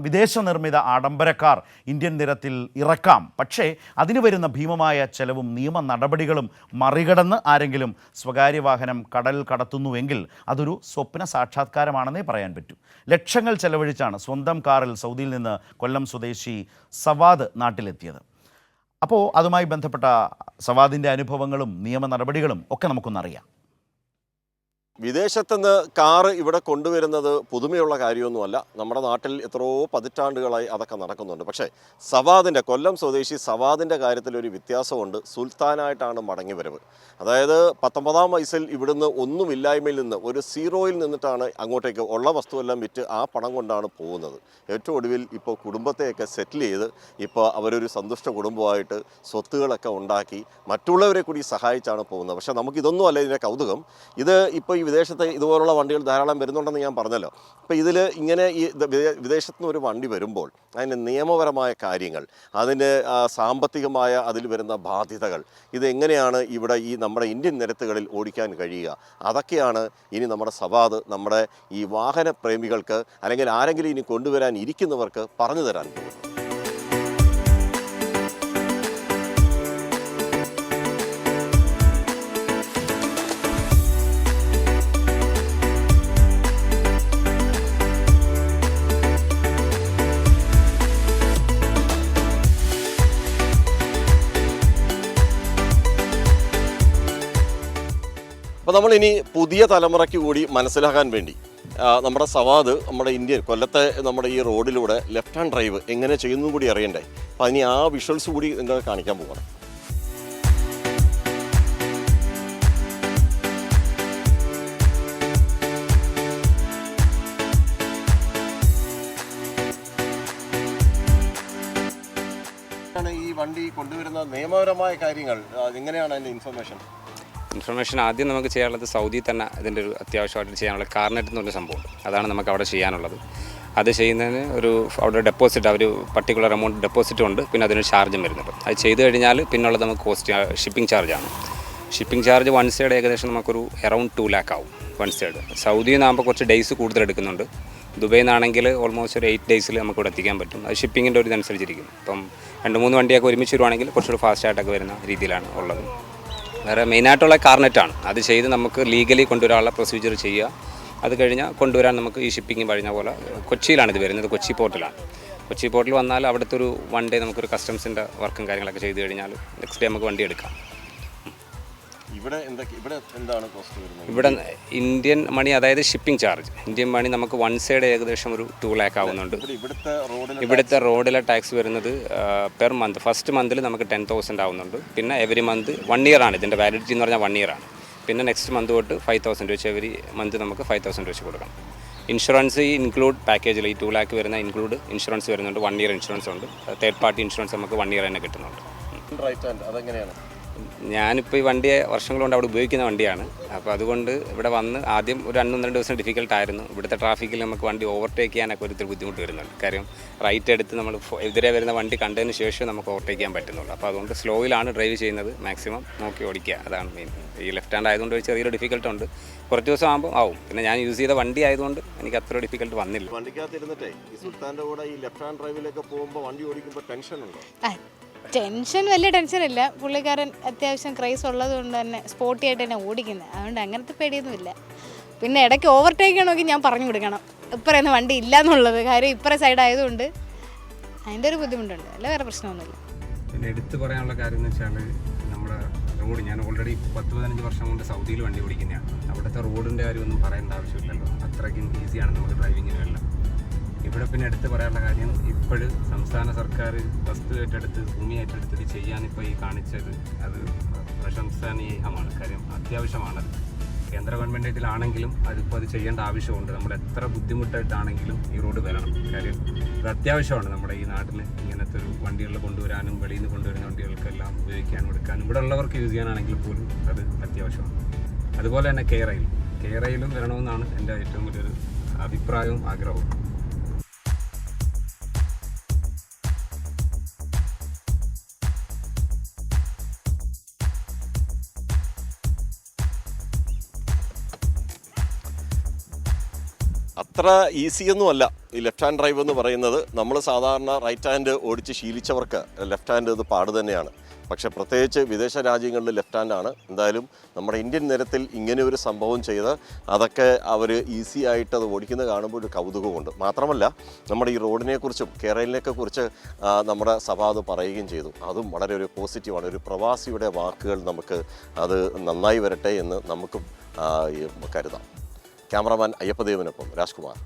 വിദേശ നിർമ്മിത ആഡംബരക്കാർ ഇന്ത്യൻ നിരത്തിൽ ഇറക്കാം. പക്ഷേ അതിന് വരുന്ന ഭീമമായ ചെലവും നിയമ നടപടികളും മറികടന്ന് ആരെങ്കിലും സ്വകാര്യ വാഹനം കടൽ കടത്തുന്നുവെങ്കിൽ അതൊരു സ്വപ്ന സാക്ഷാത്കാരമാണെന്നേ പറയാൻ പറ്റൂ. ലക്ഷങ്ങൾ ചെലവഴിച്ചാണ് സ്വന്തം കാറിൽ സൗദിയിൽ നിന്ന് കൊല്ലം സ്വദേശി സവാദ് നാട്ടിലെത്തിയത്. അപ്പോൾ അതുമായി ബന്ധപ്പെട്ട സവാദിന്റെ അനുഭവങ്ങളും നിയമ നടപടികളും ഒക്കെ നമുക്കൊന്നറിയാം. വിദേശത്തുനിന്ന് കാറ് ഇവിടെ കൊണ്ടുവരുന്നത് പുതുമയുള്ള കാര്യമൊന്നുമല്ല. നമ്മുടെ നാട്ടിൽ എത്രയോ പതിറ്റാണ്ടുകളായി അതൊക്കെ നടക്കുന്നുണ്ട്. പക്ഷേ സവാദിന്റെ കൊല്ലം സ്വദേശി സവാദിന്റെ കാര്യത്തിൽ ഒരു വ്യത്യാസമുണ്ട്. സുൽത്താനായിട്ടാണ് മടങ്ങി വരവ് അതായത് പത്തൊമ്പതാം വയസ്സിൽ ഇവിടുന്ന് ഒന്നുമില്ലായ്മയിൽ നിന്ന് ഒരു സീറോയിൽ നിന്നിട്ടാണ് അങ്ങോട്ടേക്ക് ഉള്ള വസ്തുവെല്ലാം വിറ്റ് ആ പണം കൊണ്ടാണ് പോകുന്നത്. ഏറ്റവും ഒടുവിൽ ഇപ്പോൾ കുടുംബത്തെയൊക്കെ സെറ്റിൽ ചെയ്ത് ഇപ്പോൾ അവരൊരു സന്തുഷ്ട കുടുംബമായിട്ട് സ്വത്തുകളൊക്കെ ഉണ്ടാക്കി മറ്റുള്ളവരെ കൂടി സഹായിച്ചാണ് പോകുന്നത്. പക്ഷേ നമുക്കിതൊന്നും അല്ല ഇതിന്റെ കൗതുകം. ഇത് ഇപ്പോൾ ഈ വിദേശത്ത് ഇതുപോലുള്ള വണ്ടികൾ ധാരാളം വരുന്നുണ്ടെന്ന് ഞാൻ പറഞ്ഞല്ലോ. അപ്പോൾ ഇതിൽ ഇങ്ങനെ ഈ വിദേശത്തു നിന്ന് ഒരു വണ്ടി വരുമ്പോൾ അതിന്റെ നിയമപരമായ കാര്യങ്ങൾ അതിന്റെ സാമ്പത്തികമായ അതിൽ വരുന്ന ബാധ്യതകൾ ഇതെങ്ങനെയാണ് ഇവിടെ ഈ നമ്മുടെ ഇന്ത്യൻ നിരത്തുകളിൽ ഓടിക്കാൻ കഴിയുക? അതൊക്കെയാണ് ഇനി നമ്മുടെ സവാദ് നമ്മുടെ ഈ വാഹന പ്രേമികൾക്ക് അല്ലെങ്കിൽ ആരെങ്കിലും ഇനി കൊണ്ടുവരാൻ ഇരിക്കുന്നവർക്ക് പറഞ്ഞു തരാൻ പോകുന്നത്. അപ്പോൾ നമ്മൾ ഇനി പുതിയ തലമുറയ്ക്ക് കൂടി മനസ്സിലാക്കാൻ വേണ്ടി നമ്മുടെ സവാദ് നമ്മുടെ ഇന്ത്യൻ കൊല്ലത്തെ നമ്മുടെ ഈ റോഡിലൂടെ ലെഫ്റ്റ് ഹാൻഡ് ഡ്രൈവ് എങ്ങനെ ചെയ്യുന്നു കൂടി അറിയണ്ടേ? അപ്പോൾ അതിന് ആ വിഷ്വൽസ് കൂടി നിങ്ങൾ കാണിക്കാൻ പോകണം ഈ വണ്ടി കൊണ്ടുവരുന്ന നിയമപരമായ കാര്യങ്ങൾ എങ്ങനെയാണ് അതിന്റെ ഇൻഫർമേഷൻ ഇൻഫർമേഷൻ ആദ്യം നമുക്ക് ചെയ്യാനുള്ളത് സൗദിയിൽ തന്നെ ഇതിന്റെ ഒരു അത്യാവശ്യമായിട്ട് ചെയ്യാനുള്ള കാർനെറ്റ് എന്ന് പറഞ്ഞ സംഭവമുണ്ട് അതാണ് നമുക്ക് അവിടെ ചെയ്യാനുള്ളത്. അത് ചെയ്യുന്നതിന് ഒരു അവിടെ ഡെപ്പോസിറ്റ് അവർ പർട്ടിക്കുലർ എമൗണ്ട് ഡെപ്പോസിറ്റ് ഉണ്ട്. പിന്നെ അതിന് ചാർജും വരുന്നുണ്ട്. അത് ചെയ്ത് കഴിഞ്ഞാൽ പിന്നുള്ളത് നമുക്ക് കോസ്റ്റ് ഷിപ്പിംഗ് ചാർജാണ് ഷിപ്പിംഗ് ചാർജ് വൺ സൈഡ് ഏകദേശം നമുക്കൊരു അറൗണ്ട് ടു ലാക്ക് ആവും വൺ സൈഡ് സൗദിയിൽ നിന്നാകുമ്പോൾ കുറച്ച് ഡേയ്സ് കൂടുതൽ എടുക്കുന്നുണ്ട്. ദുബൈയിൽ നിന്നാണെങ്കിൽ ഓൾമോസ്റ്റ് ഒരു എയ്റ്റ് ഡേയ്സിൽ നമുക്ക് ഇവിടെ എത്തിക്കാൻ പറ്റും. അത് ഷിപ്പിങ്ങിന്റെ ഒരു ഇതനുസരിച്ചിരിക്കും. അപ്പം രണ്ട് മൂന്ന് വണ്ടിയൊക്കെ ഒരുമിച്ച് വരുവാണെങ്കിൽ കുറച്ചുകൂടി ഫാസ്റ്റായിട്ടൊക്കെ വരുന്ന രീതിയിലാണ് ഉള്ളത്. വേറെ മെയിനായിട്ടുള്ള കാർനെറ്റാണ്. അത് ചെയ്ത് നമുക്ക് ലീഗലി കൊണ്ടുവരാനുള്ള പ്രൊസീജിയർ ചെയ്യുക. അത് കഴിഞ്ഞാൽ കൊണ്ടുവരാൻ നമുക്ക് ഈ ഷിപ്പിംഗ് കഴിഞ്ഞ പോലെ കൊച്ചിയിലാണ് ഇത് വരുന്നത്. കൊച്ചി പോർട്ടിലാണ് കൊച്ചി പോർട്ടിൽ വന്നാൽ അവിടുത്തെ ഒരു വൺ ഡേ നമുക്കൊരു കസ്റ്റംസിന്റെ വർക്കും കാര്യങ്ങളൊക്കെ ചെയ്ത് കഴിഞ്ഞാൽ നെക്സ്റ്റ് ഡേ നമുക്ക് വണ്ടി എടുക്കാം. ഇവിടെ ഇവിടെ എന്താണ് കോസ്റ്റ് വരുന്നത്? ഇവിടെ ഇന്ത്യൻ മണി അതായത് ഷിപ്പിംഗ് ചാർജ് ഇന്ത്യൻ മണി നമുക്ക് വൺ സൈഡ് ഏകദേശം ഒരു ടു ലാക്ക് ആവുന്നുണ്ട്. ഇവിടെ ഇവിടുത്തെ റോഡിലെ ടാക്സ് വരുന്നത് പെർ മന്ത് ഫസ്റ്റ് മന്തിൽ നമുക്ക് ടെൻ തൗസൻഡ് ആവുന്നുണ്ട്. പിന്നെ എവറി മന്ത് വൺ ഇയർ ആണ്. ഇതിന്റെ വാലിഡിറ്റി എന്ന് പറഞ്ഞാൽ വൺ ഇയർ ആണ്. പിന്നെ നെക്സ്റ്റ് മന്ത് തൊട്ട് ഫൈവ് തൗസൻഡ് വെച്ച് എവറി മന്ത് നമുക്ക് ഫൈവ് തൗസൻഡ് വെച്ച് കൊടുക്കണം. ഇൻഷുറൻസ് ഈ ഇൻക്ലൂഡ് പാക്കേജിൽ ഈ ടു ലാക്ക് വരുന്ന ഇൻക്ലൂഡ് ഇൻഷുറൻസ് വരുന്നുണ്ട്. വൺ ഇയർ ഇൻഷുറൻസ് ഉണ്ട്. തേർഡ് പാർട്ടി ഇൻഷുറൻസ് നമുക്ക് വൺ ഇയർ തന്നെ കിട്ടുന്നുണ്ട്. റൈറ്റ് ഹാൻഡ് അതെങ്ങനെയാണ്? ഞാനിപ്പോൾ ഈ വണ്ടിയെ വർഷങ്ങൾ കൊണ്ട് അവിടെ ഉപയോഗിക്കുന്ന വണ്ടിയാണ്. അപ്പോൾ അതുകൊണ്ട് ഇവിടെ വന്ന് ആദ്യം ഒരു രണ്ടും രണ്ട് ദിവസം ഡിഫിക്കൽട്ട് ആയിരുന്നു. ഇവിടുത്തെ ട്രാഫിക്കിൽ നമുക്ക് വണ്ടി ഓവർടേക്ക് ചെയ്യാനൊക്കെ ഒരു ഇത്തിരി ബുദ്ധിമുട്ട് വരുന്നുണ്ട്. കാര്യം റൈറ്റ് എടുത്ത് നമ്മൾ എതിരെ വരുന്ന വണ്ടി കണ്ടതിന് ശേഷം നമുക്ക് ഓവർടേക്ക് ചെയ്യാൻ പറ്റുന്നുള്ളൂ. അപ്പോൾ അതുകൊണ്ട് സ്ലോയിലാണ് ഡ്രൈവ് ചെയ്യുന്നത് മാക്സിമം നോക്കി ഓടിക്കുക. അതാണ് മെയിൻ ഈ ലെഫ്റ്റ് ഹാൻഡ് ആയതുകൊണ്ട് ഒരു ചെറിയൊരു ഡിഫിക്കൽട്ട് ഉണ്ട്. കുറച്ച് ദിവസം ആകുമ്പോൾ ആവും. പിന്നെ ഞാൻ യൂസ് ചെയ്ത വണ്ടി ആയതുകൊണ്ട് എനിക്ക് അത്ര ഡിഫിക്കൽട്ട് വന്നില്ല. വണ്ടിക്കകത്ത് ഇരുന്നിട്ടേ ഈ സുൽത്താന്റെ കൂടെ ഈ ലെഫ്റ്റ് ഹാൻഡ് ഡ്രൈവിലൊക്കെ പോകുമ്പോൾ വണ്ടി ഓടിക്കുമ്പോൾ ടെൻഷൻ ഉണ്ടോ? ടെൻഷൻ വലിയ ടെൻഷൻ ഇല്ല പുള്ളിക്കാരൻ അത്യാവശ്യം ക്രൈസ് ഉള്ളത് കൊണ്ട് തന്നെ സ്പോട്ടി ആയിട്ട് തന്നെ ഓടിക്കുന്നത് അതുകൊണ്ട് അങ്ങനത്തെ പേടിയൊന്നുമില്ല. പിന്നെ ഇടയ്ക്ക് ഓവർടേക്ക് ചെയ്യണമെങ്കിൽ ഞാൻ പറഞ്ഞു കൊടുക്കണം. ഇപ്പറയുന്ന വണ്ടി ഇല്ല എന്നുള്ളത് കാര്യം ഇപ്പറ സൈഡ് ആയതുകൊണ്ട് അതിന്റെ ഒരു ബുദ്ധിമുട്ടുണ്ട്. അല്ല വേറെ പ്രശ്നമൊന്നുമില്ല. പിന്നെ എടുത്തു പറയാനുള്ള കാര്യം എന്ന് വെച്ചാൽ നമ്മുടെ റോഡ് ഞാൻ ഓൾറെഡി പത്ത് പതിനഞ്ച് വർഷം കൊണ്ട് സൗദിയിൽ വണ്ടി ഓടിക്കുന്നതാണ്. അവിടുത്തെ റോഡിന്റെ കാര്യമൊന്നും പറയേണ്ട ആവശ്യമില്ലല്ലോ. അത്രയ്ക്കും ഈസിയാണ് നമ്മുടെ ഡ്രൈവിങ്ങിനും എല്ലാം ഇവിടെ പിന്നെ എടുത്ത് പറയാനുള്ള കാര്യം ഇപ്പോഴും സംസ്ഥാന സർക്കാർ വസ്തു ഏറ്റെടുത്ത് ഭൂമി ഏറ്റെടുത്തിട്ട് ചെയ്യാനിപ്പോൾ ഈ കാണിച്ചത് അത് പ്രശംസനീയമാണ് കാര്യം അത്യാവശ്യമാണത് കേന്ദ്ര ഗവൺമെന്റ് ഇതിലാണെങ്കിലും അതിപ്പോൾ അത് ചെയ്യേണ്ട ആവശ്യമുണ്ട്. നമ്മൾ എത്ര ബുദ്ധിമുട്ടായിട്ടാണെങ്കിലും ഈ റോഡ് വരണം. കാര്യം ഇത് അത്യാവശ്യമാണ് നമ്മുടെ ഈ നാട്ടിൽ ഇങ്ങനത്തെ ഒരു വണ്ടികൾ കൊണ്ടുവരാനും വെളിയിൽ നിന്ന് കൊണ്ടുവരുന്ന വണ്ടികൾക്കെല്ലാം ഉപയോഗിക്കാനും എടുക്കാനും ഇവിടെ ഉള്ളവർക്ക് യൂസ് ചെയ്യാനാണെങ്കിൽ പോലും അത് അത്യാവശ്യമാണ്. അതുപോലെ തന്നെ കേരയിൽ കേരയിലും വരണമെന്നാണ് എന്റെ ഏറ്റവും വലിയൊരു അഭിപ്രായവും ആഗ്രഹവും. അത്ര ഈസിയൊന്നും ഈസിയൊന്നുമല്ല ഈ ലെഫ്റ്റ് ഹാൻഡ് ഡ്രൈവ് എന്ന് പറയുന്നത് നമ്മൾ സാധാരണ റൈറ്റ് ഹാൻഡ് ഓടിച്ച് ശീലിച്ചവർക്ക് ലെഫ്റ്റ് ഹാൻഡ് ഇത് പാട് തന്നെയാണ്. പക്ഷേ പ്രത്യേകിച്ച് വിദേശ രാജ്യങ്ങളിൽ ലെഫ്റ്റ് ഹാൻഡാണ് എന്തായാലും നമ്മുടെ ഇന്ത്യൻ നിരത്തിൽ ഇങ്ങനെ ഒരു സംഭവം ചെയ്ത് അതൊക്കെ അവർ ഈസി ആയിട്ട് അത് ഓടിക്കുന്നത് കാണുമ്പോൾ ഒരു കൗതുകമുണ്ട്. മാത്രമല്ല നമ്മുടെ ഈ റോഡിനെക്കുറിച്ചും കേരളിനെയൊക്കെ കുറിച്ച് നമ്മുടെ സഭ അത് പറയുകയും ചെയ്തു. അതും വളരെ ഒരു പോസിറ്റീവാണ് ഒരു പ്രവാസിയുടെ വാക്കുകൾ നമുക്ക് അത് നന്നായി വരട്ടെ എന്ന് നമുക്കും കരുതാം. ക്യാമറാമാൻ അയ്യപ്പദേവനൊപ്പം രാജ്കുമാർ.